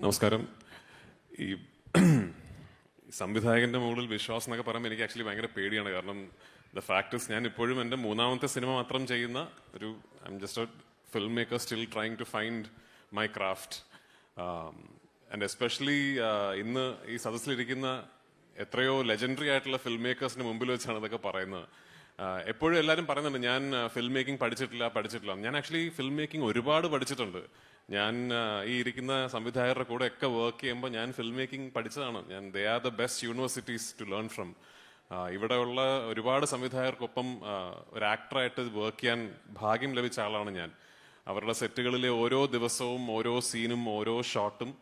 നമസ്കാരം. ഈ സംവിധായകന്റെ മുകളിൽ വിശ്വാസം എന്നൊക്കെ പറയുമ്പോൾ എനിക്ക് ആക്ച്വലി ഭയങ്കര പേടിയാണ്. കാരണം ദ ഫാക്ടേഴ്സ് ഞാൻ ഇപ്പോഴും എന്റെ മൂന്നാമത്തെ സിനിമ മാത്രം ചെയ്യുന്ന ഒരു I'm just a film maker still trying to find my craft and especially ഇന്ന് ഈ സദസ്സിലിരിക്കുന്ന എത്രയോ ലെജൻഡറി ആയിട്ടുള്ള ഫിലിം മേക്കേഴ്സിന് മുമ്പിൽ വെച്ചാണ് ഇതൊക്കെ പറയുന്നത്. എപ്പോഴും എല്ലാവരും പറയുന്നുണ്ട് ഞാൻ ഫിലിം മേക്കിംഗ് പഠിച്ചിട്ടില്ല പഠിച്ചിട്ടില്ല. ഞാൻ ആക്ച്വലി ഫിലിം മേക്കിംഗ് ഒരുപാട് പഠിച്ചിട്ടുണ്ട്. ഞാൻ ഈ ഇരിക്കുന്ന സംവിധായകരുടെ കൂടെ ഒക്കെ വർക്ക് ചെയ്യുമ്പോൾ ഞാൻ ഫിലിം മേക്കിംഗ് പഠിച്ചതാണ്. ഞാൻ they are the best universities to learn from ഇവിടെയുള്ള ഒരുപാട് സംവിധായകർക്കൊപ്പം ഒരു ആക്ടറായിട്ട് വർക്ക് ചെയ്യാൻ ഭാഗ്യം ലഭിച്ച ആളാണ് ഞാൻ. അവരുടെ സെറ്റുകളിലെ ഓരോ ദിവസവും ഓരോ സീനും ഓരോ ഷോട്ടും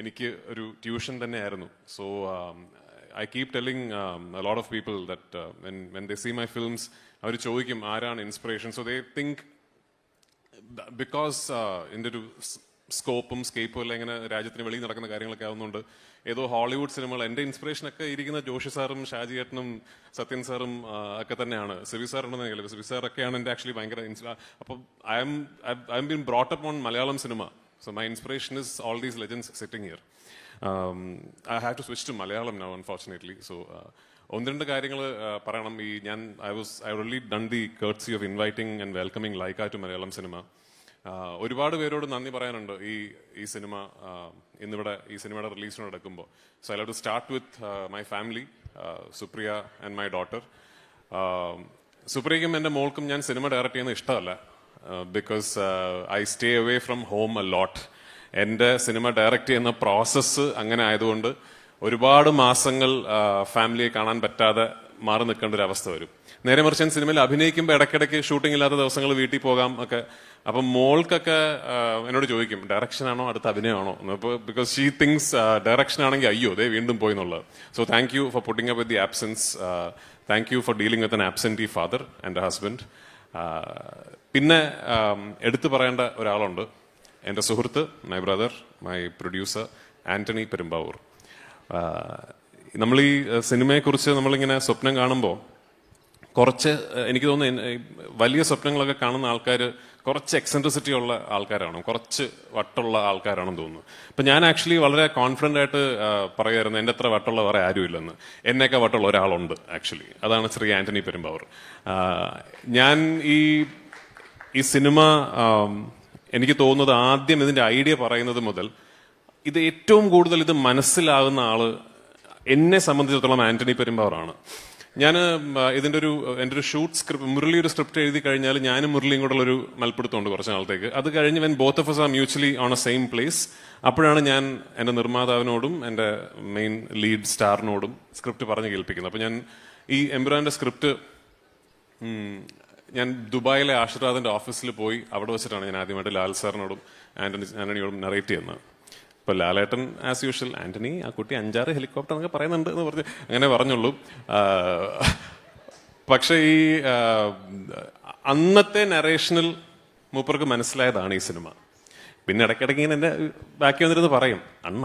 എനിക്ക് ഒരു ട്യൂഷൻ തന്നെയായിരുന്നു. So I keep telling lot of people that when they see my films അവർ ചോദിക്കും ആരാണ് inspiration so they think because എന്റെ ഒരു സ്കോപ്പും സ്കേപ്പും ഇങ്ങനെ രാജ്യത്തിന് വെളിയിൽ നടക്കുന്ന കാര്യങ്ങളൊക്കെ ആവുന്നുണ്ട്. ഏതോ ഹോളിവുഡ് സിനിമകൾ എന്റെ ഇൻസ്പിറേഷൻ ഒക്കെ ഇരിക്കുന്ന ജോഷി സാറും ഷാജി ഏട്ടനും സത്യൻ സാറും ഒക്കെ തന്നെയാണ്. സിവി സാർ ഉണ്ടെന്ന് എനിക്കല്ല സിവി സാർ ഒക്കെയാണ് എന്റെ ആക്ച്വലി ഭയങ്കര അപ്പം I'm I'm been brought up on Malayalam cinema so my inspiration is all these legends sitting here I have to switch to Malayalam now unfortunately so ഒന്ന് രണ്ട് കാര്യങ്ങൾ പറയണം. ഈ ഞാൻ I was I only done the courtesy of inviting and welcoming like to Malayalam cinema ഒരുപാട് പേരോട് നന്ദി പറയാനുണ്ട് ഈ ഈ സിനിമ ഇന്നിവിടെ ഈ സിനിമയുടെ റിലീസിനോട് നടക്കുമ്പോൾ. So I love to start with my family Supriya and my daughter സുപ്രിയയ്ക്കും എന്റെ മോൾക്കും ഞാൻ സിനിമ ഡയറക്റ്റ് ചെയ്യുന്നത് ഇഷ്ടമല്ല because I stay away from home a lot എന്റെ സിനിമ ഡയറക്റ്റ് ചെയ്യുന്ന പ്രോസസ്സ് അങ്ങനെ ആയതുകൊണ്ട് ഒരുപാട് മാസങ്ങൾ ഫാമിലിയെ കാണാൻ പറ്റാതെ മാറി നിൽക്കേണ്ട ഒരു അവസ്ഥ വരും. നേരെ മറിച്ച് ഞാൻ സിനിമയിൽ അഭിനയിക്കുമ്പോൾ ഇടയ്ക്കിടയ്ക്ക് ഷൂട്ടിംഗ് ഇല്ലാത്ത ദിവസങ്ങൾ വീട്ടിൽ പോകാം ഒക്കെ. അപ്പം മോൾക്കൊക്കെ എന്നോട് ചോദിക്കും ഡയറക്ഷൻ ആണോ അടുത്ത അഭിനയമാണോ ഇപ്പോൾ ബിക്കോസ് ഷീ തിങ്സ് ഡയറക്ഷൻ ആണെങ്കിൽ അയ്യോ ദേ വീണ്ടും പോയി എന്നുള്ളത്. So thank you for putting up with the absence thank you for dealing with an absentee father and husband പിന്നെ എടുത്തു പറയേണ്ട ഒരാളുണ്ട്. എന്റെ സുഹൃത്ത് my brother my producer Antony Perumbavoor നമ്മൾ ഈ സിനിമയെക്കുറിച്ച് നമ്മളിങ്ങനെ സ്വപ്നം കാണുമ്പോൾ കുറച്ച് എനിക്ക് തോന്നുന്നു വലിയ സ്വപ്നങ്ങളൊക്കെ കാണുന്ന ആൾക്കാർ കുറച്ച് എക്സെൻട്രിസിറ്റി ഉള്ള ആൾക്കാരാണ്. കുറച്ച് വട്ടുള്ള ആൾക്കാരാണെന്ന് തോന്നുന്നു. അപ്പം ഞാൻ ആക്ച്വലി വളരെ കോൺഫിഡന്റ് ആയിട്ട് പറയുമായിരുന്നു എന്റെ അത്ര വട്ടുള്ള വേറെ ആരുമില്ലെന്ന്. എന്നേക്കാൾ വട്ടുള്ള ഒരാളുണ്ട് ആക്ച്വലി അതാണ് ശ്രീ ആന്റണി പെരുമ്പാവൂർ. ഞാൻ ഈ ഈ സിനിമ എനിക്ക് തോന്നുന്നത് ആദ്യം ഇതിന്റെ ഐഡിയ പറയുന്നത് മുതൽ ഇത് ഏറ്റവും കൂടുതൽ ഇത് മനസ്സിലാകുന്ന ആൾ എന്നെ സംബന്ധിച്ചിടത്തോളം ആന്റണി പെരുമ്പാവറാണ് ഞാൻ ഇതിന്റെ ഒരു എന്റെ ഒരു ഷൂട്ട് സ്ക്രിപ്റ്റ് മുരളി ഒരു സ്ക്രിപ്റ്റ് എഴുതി കഴിഞ്ഞാൽ ഞാനും മുരളിയും കൂടെ ഒരു മൽപ്പിടുത്തമുണ്ട് കുറച്ച് നാളത്തേക്ക്. അത് കഴിഞ്ഞ് when both of us are mutually on a same place അപ്പോഴാണ് ഞാൻ എന്റെ നിർമ്മാതാവിനോടും എന്റെ മെയിൻ ലീഡ് സ്റ്റാറിനോടും സ്ക്രിപ്റ്റ് പറഞ്ഞ് കേൾപ്പിക്കുന്നത്. അപ്പോൾ ഞാൻ ഈ എംബ്രാന്റെ സ്ക്രിപ്റ്റ് ഞാൻ ദുബായിലെ ആശീർവാദിന്റെ ഓഫീസിൽ പോയി അവിടെ വെച്ചിട്ടാണ് ഞാൻ ആദ്യമായിട്ട് ലാൽ സാറിനോടും ആന്റണി ആന്റണിയോടും നറേറ്റ് ചെയ്യുന്നത്. ഇപ്പൊ ലാലേട്ടൻ ആസ് യൂഷ്വൽ ആന്റണി ആ കുട്ടി അഞ്ചാറ് ഹെലികോപ്റ്റർ എന്നൊക്കെ പറയുന്നുണ്ട് എന്ന് പറഞ്ഞ് അങ്ങനെ പറഞ്ഞുള്ളൂ. പക്ഷെ ഈ അന്നത്തെ നറേഷനിൽ മൂപ്പർക്ക് മനസ്സിലായതാണ് ഈ സിനിമ. പിന്നെ ഇടയ്ക്കിടയ്ക്ക് ഇങ്ങനെ എന്റെ ബാക്കി വന്നിരുന്ന് പറയും അണ്ണ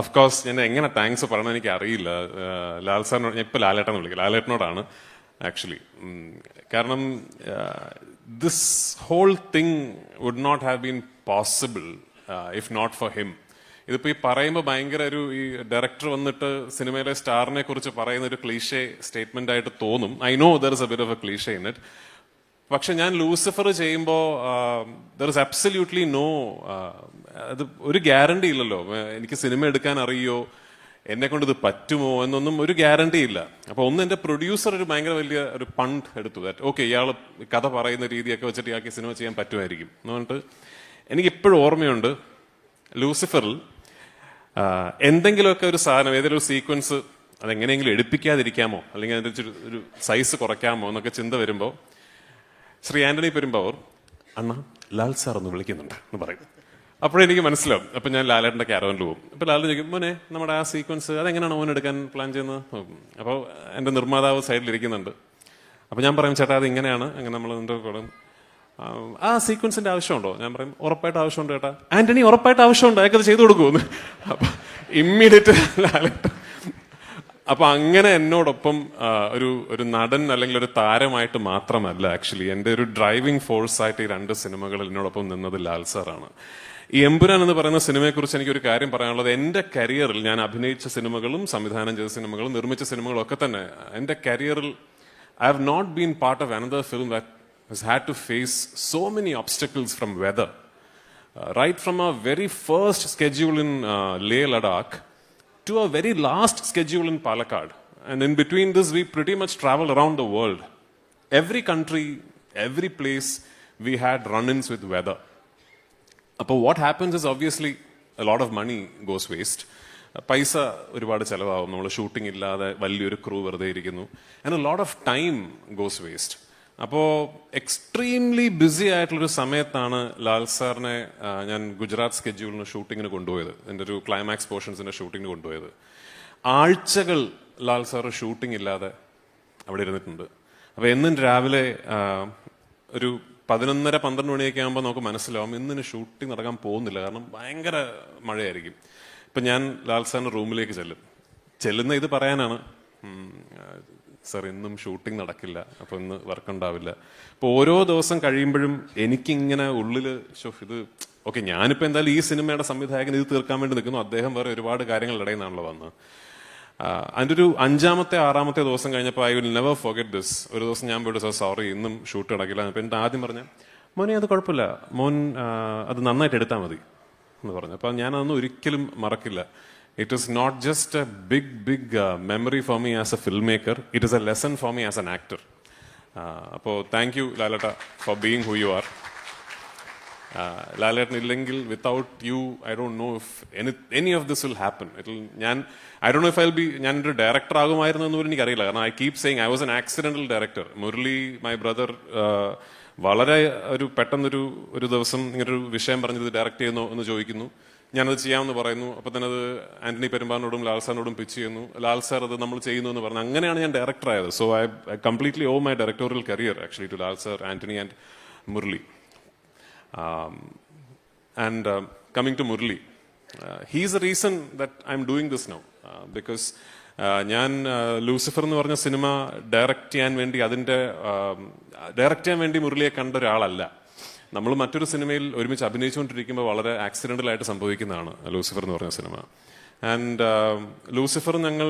ഓഫ് കോഴ്സ് ഞാൻ എങ്ങനെ താങ്ക്സ് പറയണം എനിക്ക് അറിയില്ല ലാൽ സാറിനോട് ഞാൻ ഇപ്പൊ ലാലേട്ടൻ വിളിക്കും. ലാലേട്ടനോടാണ് ആക്ച്വലി കാരണം this whole thing would not have been possible if not for him ഇതിപ്പോ ഈ പറയുമ്പോൾ ഭയങ്കര ഒരു ഈ ഡയറക്ടർ വന്നിട്ട് സിനിമയിലെ സ്റ്റാറിനെ കുറിച്ച് പറയുന്ന ഒരു ക്ലീഷേ സ്റ്റേറ്റ്മെന്റ് ആയിട്ട് തോന്നും. I know there is a bit of a cliche in it പക്ഷെ ഞാൻ ലൂസിഫർ ചെയ്യുമ്പോൾ ദർ ഇസ് അബ്സല്യൂട്ട്ലി നോ അത് ഒരു ഗ്യാരണ്ടി ഇല്ലല്ലോ. എനിക്ക് സിനിമ എടുക്കാൻ അറിയോ? എന്നെ കൊണ്ട് ഇത് പറ്റുമോ? എന്നൊന്നും ഒരു ഗ്യാരണ്ടി ഇല്ല. അപ്പൊ ഒന്ന് എന്റെ പ്രൊഡ്യൂസർ ഒരു ഭയങ്കര വലിയ ഒരു പണ്ട് എടുത്തു. ദാറ്റ് ഓക്കെ ഇയാൾ കഥ പറയുന്ന രീതിയൊക്കെ വെച്ചിട്ട് ഇയാൾക്ക് സിനിമ ചെയ്യാൻ പറ്റുമായിരിക്കും. എന്ന് പറഞ്ഞിട്ട് എനിക്ക് ഇപ്പോഴും ഓർമ്മയുണ്ട് ലൂസിഫറിൽ എന്തെങ്കിലുമൊക്കെ ഒരു സാധനം ഏതെങ്കിലും ഒരു സീക്വൻസ് അതെങ്ങനെയെങ്കിലും എടുപ്പിക്കാതിരിക്കാമോ? അല്ലെങ്കിൽ അതിന്റെ ഒരു സൈസ് കുറയ്ക്കാമോ? എന്നൊക്കെ ചിന്ത വരുമ്പോൾ ശ്രീ ആന്റണി പെരുമ്പാവൂർ. അണ്ണ ലാൽ സാർ ഒന്ന് വിളിക്കുന്നുണ്ട് എന്ന് പറയും. അപ്പോഴെനിക്ക് മനസ്സിലാവും. അപ്പൊ ഞാൻ ലാലേട്ടന്റെ ക്യാരവനിൽ പോകും. അപ്പൊ ലാൽ ചോദിക്കും മോനെ നമ്മുടെ ആ സീക്വൻസ് അതെങ്ങനെയാണ് മോൻ എടുക്കാൻ പ്ലാൻ ചെയ്യുന്നത്? അപ്പോൾ എന്റെ നിർമ്മാതാവ് സൈഡിൽ ഇരിക്കുന്നുണ്ട്. അപ്പൊ ഞാൻ പറയും ചേട്ടാ അത് ഇങ്ങനെയാണ് അങ്ങനെ നമ്മൾ എന്തോ കൊടുക്കും ആ, സീക്വൻസിന്റെ ആവശ്യമുണ്ടോ? ഞാൻ പറയും ഉറപ്പായിട്ട് ആവശ്യമുണ്ട് ചേട്ടാ. ആന്റണി ഉറപ്പായിട്ട് ആവശ്യമുണ്ട്. അയാൾക്കത് ചെയ്തു കൊടുക്കുമെന്ന് അപ്പൊ ഇമ്മീഡിയറ്റ് ലാലേട്ടൻ അപ്പൊ അങ്ങനെ എന്നോടൊപ്പം ഒരു ഒരു നടൻ അല്ലെങ്കിൽ ഒരു താരമായിട്ട് മാത്രമല്ല ആക്ച്വലി എന്റെ ഒരു ഡ്രൈവിംഗ് ഫോഴ്സ് ആയിട്ട് ഈ രണ്ട് സിനിമകളിൽ എന്നോടൊപ്പം നിന്നത് ലാൽ സാറാണ്. ഈ എമ്പുരാൻ എന്ന് പറയുന്ന സിനിമയെക്കുറിച്ച് എനിക്ക് ഒരു കാര്യം പറയാനുള്ളത് എന്റെ കരിയറിൽ ഞാൻ അഭിനയിച്ച സിനിമകളും സംവിധാനം ചെയ്ത സിനിമകളും നിർമ്മിച്ച സിനിമകളും ഒക്കെ തന്നെ എന്റെ കരിയറിൽ I have not been part of another film that has had to face so many obstacles from weather right from from our very first schedule in uh, to our very last schedule in Palakkad. And in between this, we pretty much traveled around the world. Every country, every place, we had run ins with weather. But അപ്പോൾ what happens is obviously lot of money goes waste പൈസ ഒരുപാട് ചിലവാകും നമ്മൾ shooting ഇല്ലാതെ വലിയൊരു crew വെറുതെ ഇരിക്കുന്നു and lot of time goes waste അപ്പോൾ എക്സ്ട്രീംലി ബിസി ആയിട്ടുള്ളൊരു സമയത്താണ് ലാൽ സാറിനെ ഞാൻ ഗുജറാത്ത് സ്കെഡ്യൂളിന് ഷൂട്ടിങ്ങിന് കൊണ്ടുപോയത്. എന്റെ ഒരു ക്ലൈമാക്സ് പോർഷൻസിന്റെ ഷൂട്ടിങ്ങിന് കൊണ്ടുപോയത്. ആഴ്ചകൾ ലാൽ സാർ ഷൂട്ടിംഗ് ഇല്ലാതെ അവിടെ ഇരുന്നിട്ടുണ്ട്. അപ്പോൾ എന്നും രാവിലെ ഒരു പതിനൊന്നര പന്ത്രണ്ട് മണിയൊക്കെ ആകുമ്പോൾ നമുക്ക് മനസ്സിലാവും ഇന്നിന് ഷൂട്ടിംഗ് നടക്കാൻ പോകുന്നില്ല. കാരണം ഭയങ്കര മഴയായിരിക്കും. ഇപ്പൊ ഞാൻ ലാൽ സാറിന്റെ റൂമിലേക്ക് ചെല്ലും. ചെല്ലുന്ന ഇത് പറയാനാണ് സാർ ഇന്നും ഷൂട്ടിംഗ് നടക്കില്ല. അപ്പൊ ഇന്ന് വർക്ക് ഉണ്ടാവില്ല. അപ്പൊ ഓരോ ദിവസം കഴിയുമ്പോഴും എനിക്കിങ്ങനെ ഉള്ളിൽ ശോ, ഇത് ഓക്കെ ഞാനിപ്പോ എന്തായാലും ഈ സിനിമയുടെ സംവിധായകൻ ഇത് തീർക്കാൻ വേണ്ടി നിൽക്കുന്നു. അദ്ദേഹം വേറെ ഒരുപാട് കാര്യങ്ങളുടെ ഇടയിൽ വന്നത്. ആഹ് ഒരു അഞ്ചാമത്തെ ആറാമത്തെ ദിവസം കഴിഞ്ഞപ്പോൾ I will never forget this ഒരു ദിവസം ഞാൻ പോയിട്ട് സാർ സോറി ഇന്നും ഷൂട്ട് നടക്കില്ല. അപ്പം എന്റെ ആദ്യം പറഞ്ഞ മോനെ അത് കുഴപ്പമില്ല. മോൻ അത് നന്നായിട്ട് എടുത്താൽ മതി. എന്ന് പറഞ്ഞു. അപ്പം ഞാനതൊന്നും ഒരിക്കലും മറക്കില്ല. It is not just a big big memory for me as a film maker it is a lesson for me as an actor അപ്പോൾ thank you ലാലട്ട for being who you are Lalettan ഇല്ലെങ്കിൽ without you I don't know if any any of this will happen it ഞാൻ I don't know if I be ഞാൻ ഒരു director ആകുമായിരുന്നു എന്ന് പോലും എനിക്കറിയില്ല. കാരണം I keep saying I was an accidental director Murali my brother വളരെ ഒരു പെട്ടെന്നൊരു ഒരു ദിവസം ഇങ്ങനൊരു വിഷയം പറഞ്ഞത് ഡയറക്റ്റ് ചെയ്യുന്നു എന്ന് ചോദിക്കുന്നു. ഞാനത് ചെയ്യാമെന്ന് പറയുന്നു. അപ്പൊ തന്നെ അത് ആന്റണി പെരുമ്പാനോടും ലാൽ സാറിനോടും പിച്ച് ചെയ്യുന്നു. ലാൽ സാർ അത് നമ്മൾ ചെയ്യുന്നു എന്ന് പറഞ്ഞു അങ്ങനെയാണ് ഞാൻ ഡയറക്ടർ ആയത്. So I completely owe my directorial career actually to Lal sir Antony and Murali. And coming to Murali he's a reason that I'm doing this doing because. Uh, uh, ഞാൻ Lucifer എന്ന് പറഞ്ഞ cinema direct ചെയ്യാൻ വേണ്ടി അതിന്റെ direct ചെയ്യാൻ വേണ്ടി മുരളിയെ കണ്ട ഒരാളല്ല. നമ്മൾ മറ്റൊരു സിനിമയിൽ ഒരുമിച്ച് അഭിനയിച്ചുകൊണ്ടിരിക്കുമ്പോൾ വളരെ ആക്സിഡന്റൽ ആയിട്ട് സംഭവിക്കുന്നതാണ് ലൂസിഫർ എന്ന് പറഞ്ഞ സിനിമ. ആൻഡ് ലൂസിഫർ ഞങ്ങൾ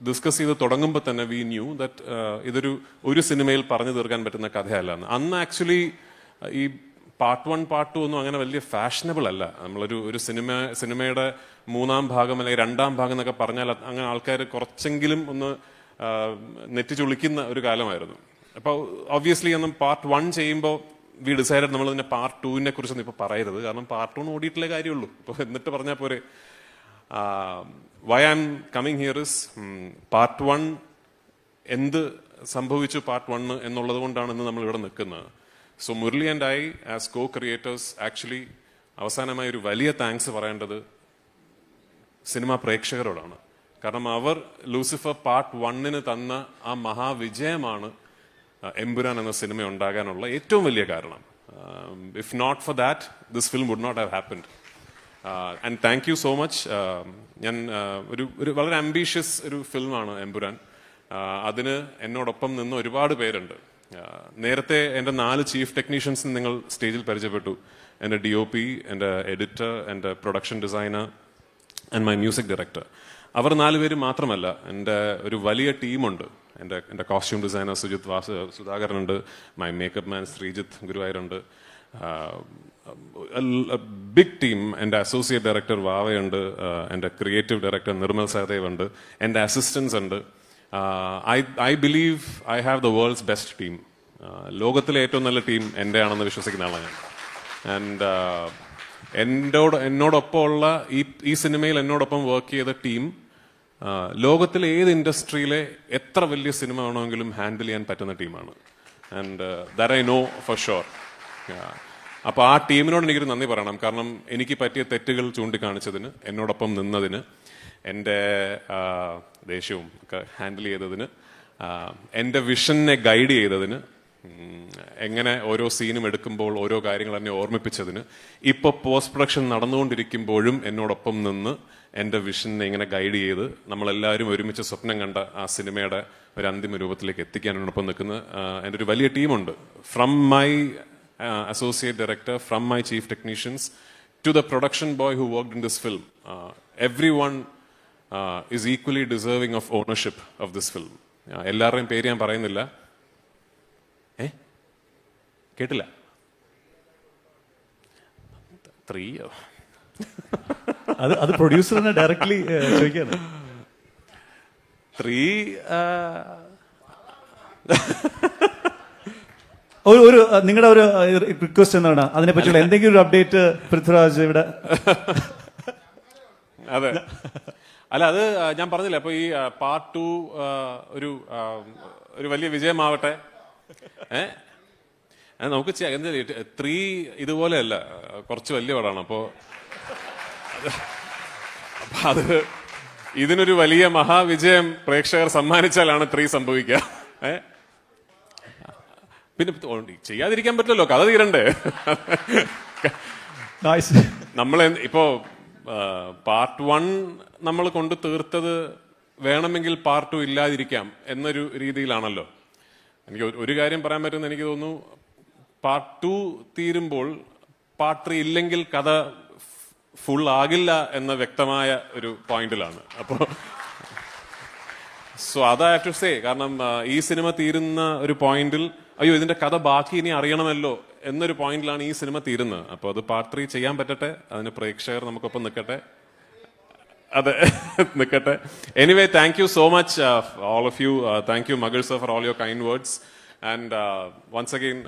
ഡിസ്കസ് ചെയ്ത് തുടങ്ങുമ്പോൾ തന്നെ വി ന്യൂ ദറ്റ് ഇതൊരു ഒരു സിനിമയിൽ പറഞ്ഞു തീർക്കാൻ പറ്റുന്ന കഥയല്ല എന്ന്. അന്ന് ആക്ച്വലി ഈ പാർട്ട് വൺ പാർട്ട് ടു ഒന്നും അങ്ങനെ വലിയ ഫാഷനബിൾ അല്ല. നമ്മളൊരു ഒരു സിനിമ സിനിമയുടെ മൂന്നാം ഭാഗം അല്ലെങ്കിൽ രണ്ടാം ഭാഗം എന്നൊക്കെ പറഞ്ഞാൽ അങ്ങനെ ആൾക്കാർ കുറച്ചെങ്കിലും ഒന്ന് ആ, നെറ്റി ചുളിക്കുന്ന ഒരു കാലമായിരുന്നു. അപ്പോൾ ഒബ്വിയസ്ലി അന്ന് പാർട്ട് വൺ ചെയ്യുമ്പോൾ വി ഡിസൈഡഡ് നമ്മൾ ഇതിന്റെ പാർട്ട് ടുവിനെ കുറിച്ചൊന്നും ഇപ്പൊ പറയരുത്. കാരണം പാർട്ട് ടു ഓടിയിട്ടില്ലേ കാര്യമുള്ളൂ. ഇപ്പൊ എന്നിട്ട് പറഞ്ഞാൽ പോരെ. Why am coming here is part one എന്ത് സംഭവിച്ചു പാർട്ട് വൺ എന്നുള്ളത് കൊണ്ടാണ് ഇന്ന് നമ്മൾ ഇവിടെ നിൽക്കുന്നത്. So Murali and I as co creators actually അവസാനമായി ഒരു വലിയ താങ്ക്സ് പറയേണ്ടത് സിനിമാ പ്രേക്ഷകരോടാണ്. കാരണം അവർ ലൂസിഫർ പാർട്ട് വണ്ണിന് തന്ന ആ മഹാവിജയമാണ് എമ്പുരാൻ എന്ന സിനിമ ഉണ്ടാകാനുള്ള ഏറ്റവും വലിയ കാരണം. If not for that this film would not have happened and thank you so much ഞാൻ ഒരു ഒരു വളരെ അംബീഷ്യസ് ഒരു ഫിലിമാണ് എമ്പുരാൻ. അതിന് എന്നോടൊപ്പം നിന്ന് ഒരുപാട് പേരുണ്ട്. നേരത്തെ എന്റെ നാല് ചീഫ് ടെക്നീഷ്യൻസ് നിങ്ങൾ സ്റ്റേജിൽ പരിചയപ്പെട്ടു. എന്റെ ഡി ഒ പി എന്റെ എഡിറ്റർ എന്റെ production designer and my music director അവർ നാലുപേര് മാത്രമല്ല എന്റെ ഒരു വലിയ ടീമുണ്ട് എന്റെ എന്റെ കോസ്റ്റ്യൂം ഡിസൈനർ സുജിത് വാസ സുധാകരനുണ്ട് മൈ മേക്കപ്പ് മാൻ ശ്രീജിത്ത് ഗുരുവായൂരുണ്ട് ബിഗ് ടീം എന്റെ അസോസിയേറ്റ് ഡയറക്ടർ വാവയുണ്ട് എന്റെ ക്രിയേറ്റീവ് ഡയറക്ടർ നിർമ്മൽ സഹദേവ് ഉണ്ട്. എന്റെ അസിസ്റ്റൻസ് ഉണ്ട്. I I believe I have the world's best team ലോകത്തിലെ ഏറ്റവും നല്ല ടീം എന്റെ ആണെന്ന് വിശ്വസിക്കുന്ന ആളാണ് ഞാൻ. ആൻഡ് എന്നോട് എന്നോടൊപ്പം ഉള്ള ഈ ഈ സിനിമയിൽ എന്നോടൊപ്പം വർക്ക് ചെയ്ത ടീം ലോകത്തിലെ ഏത് ഇൻഡസ്ട്രിയിലെ എത്ര വലിയ സിനിമ വേണമെങ്കിലും ഹാൻഡിൽ ചെയ്യാൻ പറ്റുന്ന ടീമാണ്. And that I know for sure അപ്പോൾ ആ ടീമിനോട് എനിക്കൊരു നന്ദി പറയണം. കാരണം എനിക്ക് പറ്റിയ തെറ്റുകൾ ചൂണ്ടിക്കാണിച്ചതിന് എന്നോടൊപ്പം നിന്നതിന് എന്റെ ദേഷ്യവും ഒക്കെ ഹാൻഡിൽ ചെയ്തതിന് എന്റെ വിഷനെ ഗൈഡ് ചെയ്തതിന് എങ്ങനെ ഓരോ സീനും എടുക്കുമ്പോൾ ഓരോ കാര്യങ്ങൾ എന്നെ ഓർമ്മിപ്പിച്ചതിന് ഇപ്പോൾ പോസ്റ്റ് പ്രൊഡക്ഷൻ നടന്നുകൊണ്ടിരിക്കുമ്പോഴും എന്നോടൊപ്പം നിന്ന് എന്റെ വിഷനെ ഇങ്ങനെ ഗൈഡ് ചെയ്ത് നമ്മളെല്ലാവരും ഒരുമിച്ച് സ്വപ്നം കണ്ട ആ സിനിമയുടെ ഒരു അന്തിമ രൂപത്തിലേക്ക് എത്തിക്കാൻ എന്നോടൊപ്പം നിൽക്കുന്ന ആ, എന്റെ ഒരു വലിയ ടീമുണ്ട്. From my associate director from my chief technicians to the production boy who work in this film everyone is equally deserving of ownership of this film എല്ലാവരുടെയും പേര് ഞാൻ പറയുന്നില്ല. ഏ? കേട്ടില്ല? ത്രീയോ അത് അത് പ്രൊഡ്യൂസറിനെ ഡയറക്ട്ലി ചോദിക്കാണ്. ത്രീ ഒരു ഒരു നിങ്ങളുടെ ഒരു റിക്വസ്റ്റ് എന്താണ് അതിനെ പറ്റിയുള്ള എന്തെങ്കിലും ഒരു അപ്ഡേറ്റ് പൃഥ്വിരാജ് ഇവിടെ? അതെ. അല്ല അത് ഞാൻ പറഞ്ഞില്ല അപ്പൊ ഈ പാർട്ട് ടു ഒരു ഒരു വലിയ വിജയമാവട്ടെ? ഏ? ചെയ്യാം. നമുക്ക് ത്രീ ഇതുപോലെയല്ല. കുറച്ച് വലിയ പടമാണ്. അപ്പോ അപ്പൊ അത് ഇതിനൊരു വലിയ മഹാവിജയം പ്രേക്ഷകർ സമ്മാനിച്ചാലാണ് ത്രീ സംഭവിക്കുക. ഏ? പിന്നെ ചെയ്യാതിരിക്കാൻ പറ്റില്ലല്ലോ കഥ തീരണ്ടേ. നമ്മൾ ഇപ്പോ പാർട്ട് വൺ നമ്മൾ കൊണ്ട് തീർത്തത് വേണമെങ്കിൽ പാർട്ട് ടു ഇല്ലാതിരിക്കാം എന്നൊരു രീതിയിലാണല്ലോ. എനിക്ക് ഒരു- ഒരു കാര്യം പറയാൻ പറ്റുമെന്ന് എനിക്ക് തോന്നുന്നു. പാർട്ട് ടു തീരുമ്പോൾ പാർട്ട് ത്രീ ഇല്ലെങ്കിൽ കഥ ഫുൾ ആകില്ല എന്ന വ്യക്തമായ ഒരു പോയിന്റിലാണ് അപ്പോ സോ അത് ഹാവ് ടു സേ കാരണം ഈ സിനിമ തീരുന്ന ഒരു പോയിന്റിൽ അയ്യോ ഇതിന്റെ കഥ ബാക്കി ഇനി അറിയണമല്ലോ എന്നൊരു പോയിന്റിലാണ് ഈ സിനിമ തീരുന്നത്. അപ്പോൾ അത് പാർട്ട് ത്രീ ചെയ്യാൻ പറ്റട്ടെ അതിന് പ്രേക്ഷകർ നമുക്കൊപ്പം നിൽക്കട്ടെ. അതെ നിൽക്കട്ടെ. Anyway thank you so much all of you thank you മകൾ sir for all your kind words And once again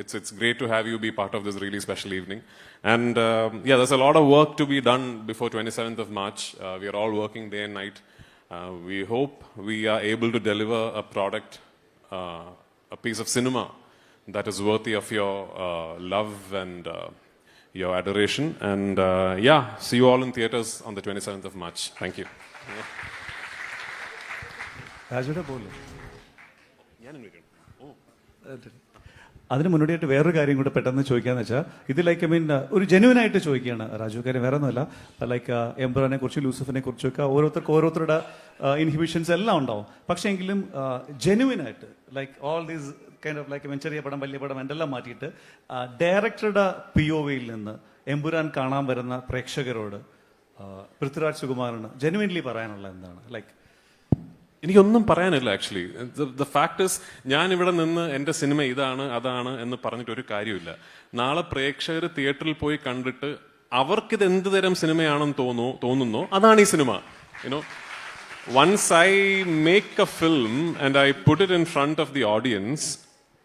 it's it's great to have you be part of this really special evening and yeah there's a lot of work to be done before twenty seventh of March we are all working day and night Uh, we hope we are able to deliver a product, uh, a piece of cinema that is worthy of your uh, love and uh, your adoration. And uh, yeah, see you all in theaters on the 27th of March. Thank you. രാജുവിടെ പോലെ അതിന് മുന്നോടിയായിട്ട് വേറൊരു കാര്യം കൂടെ പെട്ടെന്ന് ചോദിക്കാന്ന് വെച്ചാൽ ഇത് like I mean ഒരു ജെന്യൂൻ ആയിട്ട് ചോദിക്കുകയാണ് രാജു. കാര്യം വേറെ ഒന്നുമല്ല ലൈക്ക് എംബ്രാനെ കുറിച്ച് കുറിച്ചും കുറിച്ചൊക്കെ ഓരോരുത്തർക്ക് ഓരോരുത്തരുടെ ഇൻഹിബിഷൻസ് എല്ലാം ഉണ്ടാവും. പക്ഷേ എങ്കിലും ജെന്യൂൻ ആയിട്ട് like all these kind of like ചെറിയ പടം വലിയ പടം എന്തെല്ലാം മാറ്റിയിട്ട് ഡയറക്ടറുടെ പി ഒ വിയിൽ നിന്ന് എമ്പുരാൻ കാണാൻ വരുന്ന പ്രേക്ഷകരോട് പൃഥ്വിരാജ് സുകുമാറിന് ജെനുവിൻലി പറയാനുള്ള എന്താണ്? ലൈക്ക് എനിക്കൊന്നും പറയാനില്ല ആക്ച്വലി ദ ഫാക്ട് ഇസ് ഞാൻ ഇവിടെ നിന്ന് എന്റെ സിനിമ ഇതാണ് അതാണ് എന്ന് പറഞ്ഞിട്ട് ഒരു കാര്യമില്ല നാളെ പ്രേക്ഷകർ തിയേറ്ററിൽ പോയി കണ്ടിട്ട് അവർക്കിത് എന്ത് തരം സിനിമയാണെന്ന് തോന്നുന്നു തോന്നുന്നോ അതാണ് ഈ cinema you know once I make a film and I put it in front of the audience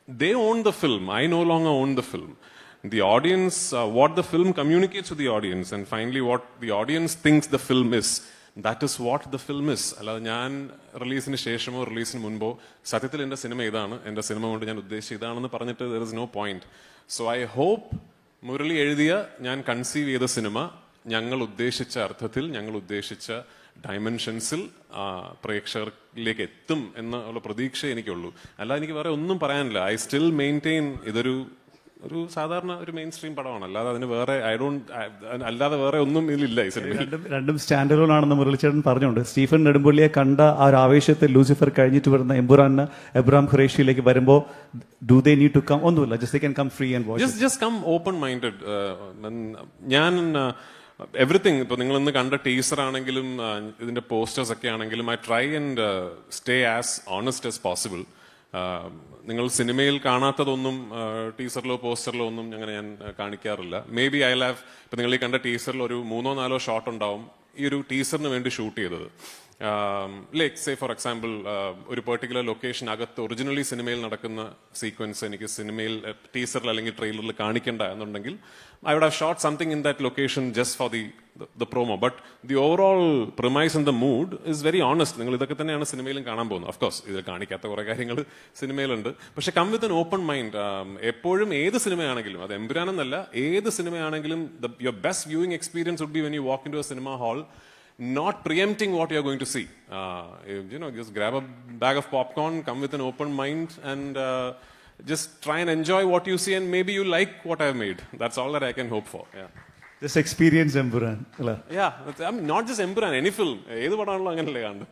they own the film. I no longer own the film. The audience, uh, what the film communicates to the audience, and finally, what the audience thinks the film is. That is what the film is. അല്ലാതെ ഞാൻ റിലീസിന് ശേഷമോ റിലീസിന് മുൻപോ സത്യത്തിൽ എന്റെ cinema ഇതാണ്. എന്റെ cinema കൊണ്ട് ഞാൻ ഉദ്ദേശിച്ചത് ഇതാണെന്ന് പറഞ്ഞിട്ട് there is no point so I hope Murali എഴുതിയ ഞാൻ കൺസീവ് ചെയ്ത സിനിമ ഞങ്ങൾ ഉദ്ദേശിച്ച അർത്ഥത്തിൽ ഞങ്ങൾ ഉദ്ദേശിച്ച ഡയമെൻഷൻസിൽ പ്രേക്ഷകരിലേക്ക് എത്തും എന്നുള്ള പ്രതീക്ഷ എനിക്കുള്ളൂ. അല്ലാതെ എനിക്ക് വേറെ ഒന്നും പറയാനില്ല. ഐ സ്റ്റിൽ മെയിന്റെയിൻ ഇതൊരു ഒരു സാധാരണ ഒരു മെയിൻ സ്ട്രീം പടമാണ്. അല്ലാതെ അതിന് വേറെ ഐ ഡോണ്ട് അല്ലാതെ വേറെ ഒന്നും ഇതിലില്ല ഈ സിനിമ രണ്ടും രണ്ടും സ്റ്റാൻഡ് അലോൺ ആണെന്ന് മുരളിച്ചേട്ടൻ പറഞ്ഞുകൊണ്ട് സ്റ്റീഫൻ നെടുമ്പള്ളിയെ കണ്ട ആ ഒരു ആവേശത്തിൽ ലൂസിഫർ കഴിഞ്ഞിട്ട് വരുന്ന എംബുറാന് എബ്രാം ഖുറേഷിയിലേക്ക് വരുമ്പോൾ do they need to come ഒന്നുമില്ല. Just can come free and watch just just come open minded ഞാൻ എവറിത്തിങ് ഇപ്പൊ നിങ്ങൾ ഇന്ന് കണ്ട ടീസർ ആണെങ്കിലും uh, ഇതിന്റെ പോസ്റ്റേഴ്സ് ഒക്കെ ആണെങ്കിലും I try and stay as honest as possible നിങ്ങൾ സിനിമയിൽ കാണാത്തതൊന്നും ടീസറിലോ പോസ്റ്ററിലോ ഒന്നും അങ്ങനെ ഞാൻ കാണിക്കാറില്ല. മേ ബി ഐ ലാവ് ഇപ്പം നിങ്ങൾ ഈ കണ്ട ടീസറിൽ ഒരു മൂന്നോ നാലോ ഷോട്ട് ഉണ്ടാവും ഈ ഒരു ടീസറിന് വേണ്ടി ഷൂട്ട് ചെയ്തത്. ലൈക്ക് സേ ഫോർ എക്സാമ്പിൾ ഒരു പെർട്ടിക്കുലർ ലൊക്കേഷൻ അകത്ത് ഒറിജിനലി സിനിമയിൽ നടക്കുന്ന സീക്വൻസ് എനിക്ക് സിനിമയിൽ ടീസറിൽ അല്ലെങ്കിൽ ട്രെയിലറിൽ കാണിക്കേണ്ട എന്നുണ്ടെങ്കിൽ I would have shot something in that location just for the the promo but the overall premise in the mood is very honest നിങ്ങൾ ഇതൊക്കെ തന്നെയാണ് സിനിമയിലും കാണാൻ പോകുന്നത്. ഓഫ്കോഴ്സ് ഇതിൽ കാണിക്കാത്ത കുറേ കാര്യങ്ങൾ സിനിമയിലുണ്ട് പക്ഷെ come with an open mind എപ്പോഴും ഏത് സിനിമയാണെങ്കിലും അത് എമ്പുരാനെന്നല്ല ഏത് സിനിമയാണെങ്കിലും your best viewing experience would be when you walk into a cinema hall not preempting what you're going to see. Uh, you you know, just grab a bag of popcorn, come with an open mind, and uh, just try and enjoy what you see, and maybe you like what I've made. That's all that I can hope for. Yeah. Just experience Empuraan അല്ല Yeah, that's- I mean, not just Emperor, any film. ഏത് പടമാണല്ലോ അങ്ങനല്ലേ കാണുന്നത്